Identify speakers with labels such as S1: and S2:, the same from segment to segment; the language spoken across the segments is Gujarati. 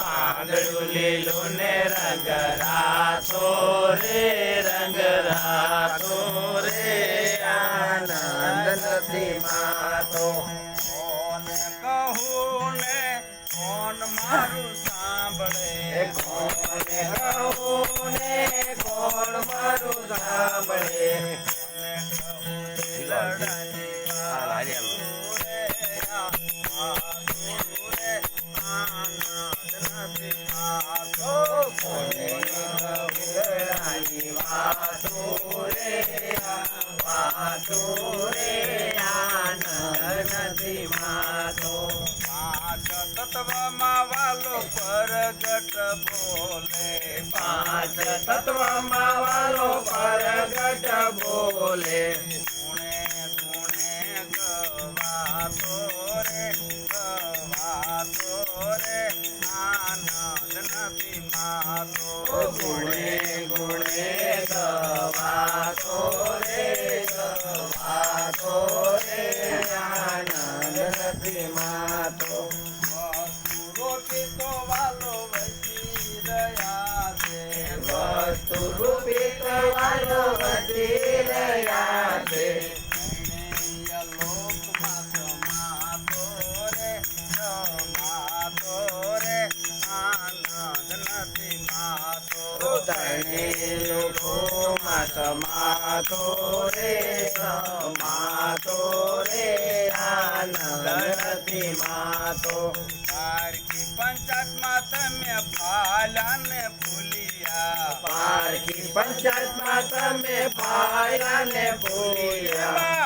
S1: પાંદડું લીલું ને રંગ રાતો રે, રંગ રાતો રે. આનંદ નથી માતો.
S2: કોને કહું ને, કોણ મારું સાંભળે?
S1: કોને કહું ને, કોણ મારું સાંભળે?
S2: તત્વમાં વાલો પરગટ બોલે
S1: પાંચ તત્વમાં વાલો પરગટ બોલે
S2: ગુણે ગુણે ગવાતો રે ગવાતો રે આનંદ નથી માતો
S1: ગુણે मातो
S2: रे मातो रे आनंदी मातो पार
S1: की पंचायत माता में पालन भूलिया
S2: पार की पंचायत मात में पालन भूलिया।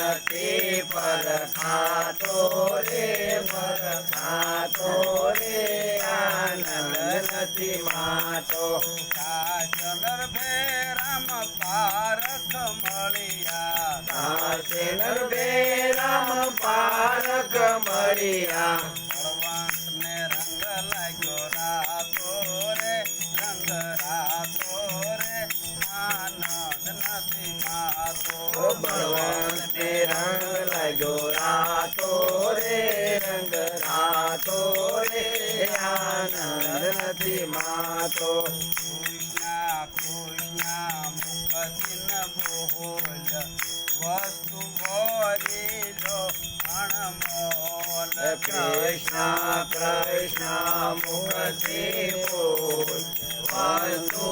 S2: નથી
S1: પર ખાતો રે પર ખાતો રે આનંદ નથી માતો
S2: કાચનર ભે રામ પારખ મળ્યા
S1: કાશે ભે રામ પારખ મળ્યા બળવંતે રંગ લાગ્યો રાતો રે રંગ રાતો રે આનંદ નથી માતો.
S2: વસ્તુ ભરી લો અણમોલ
S1: કૃષ્ણ કૃષ્ણ મુખથી બોલ વાસુ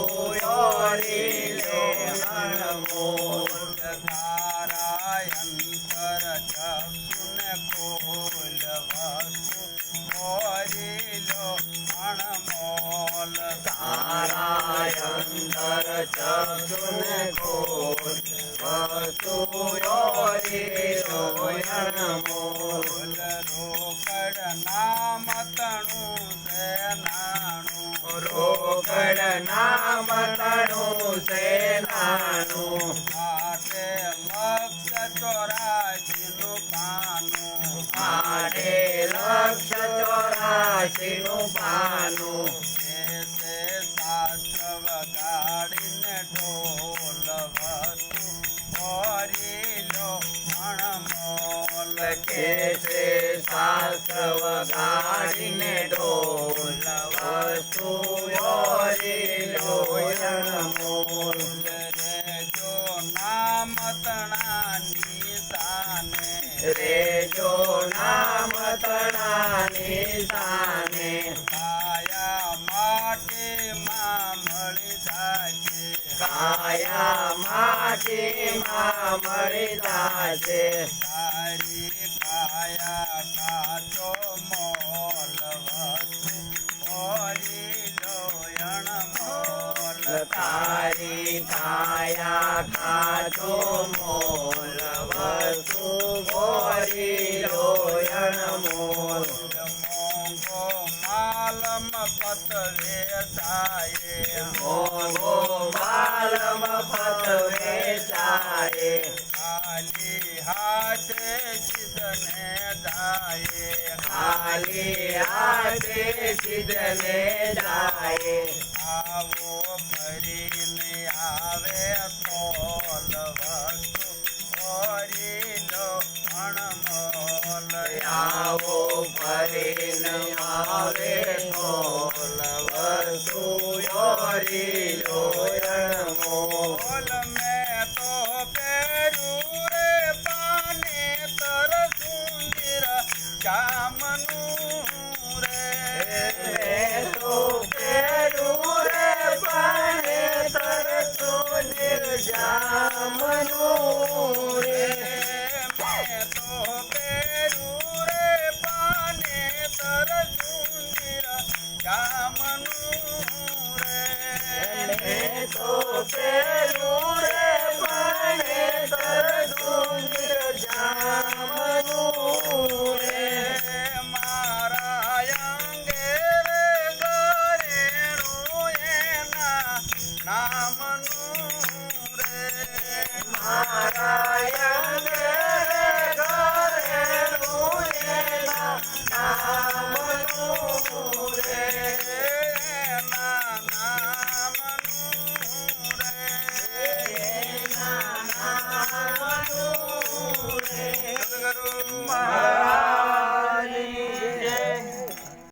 S2: નામ તણું છે નાણું
S1: રોકડ નામ તણું સેનાનું
S2: માટે લક્ષ ચોરાશીનું પાનું
S1: માટે લક્ષ ચોરાશીનું પાનું.
S2: અણમોલ
S1: કે છે શાસ્ત્ર વગાડીને ઢોલ વસ્તુ લોયણ
S2: મોલ. જો નામ તણાની સાને
S1: રે જો નામ તણાની સાને
S2: કાયા માટીમાં મળી જાય
S1: કાયા માટીમાં મળી જાશે
S2: તારી કાયા કાચો મોલ વસ્તુ
S1: ગોરી લોયણ મોલ
S2: મોંઘો માલમ પતવે સાયે
S1: મોગો માલ મફત વેચાય
S2: ખાલી હાથે સિદ્ધને દાયે
S1: ખાલી હાથે સિદ્ધને જાય
S2: આવે
S1: મોલ વસુ યોરી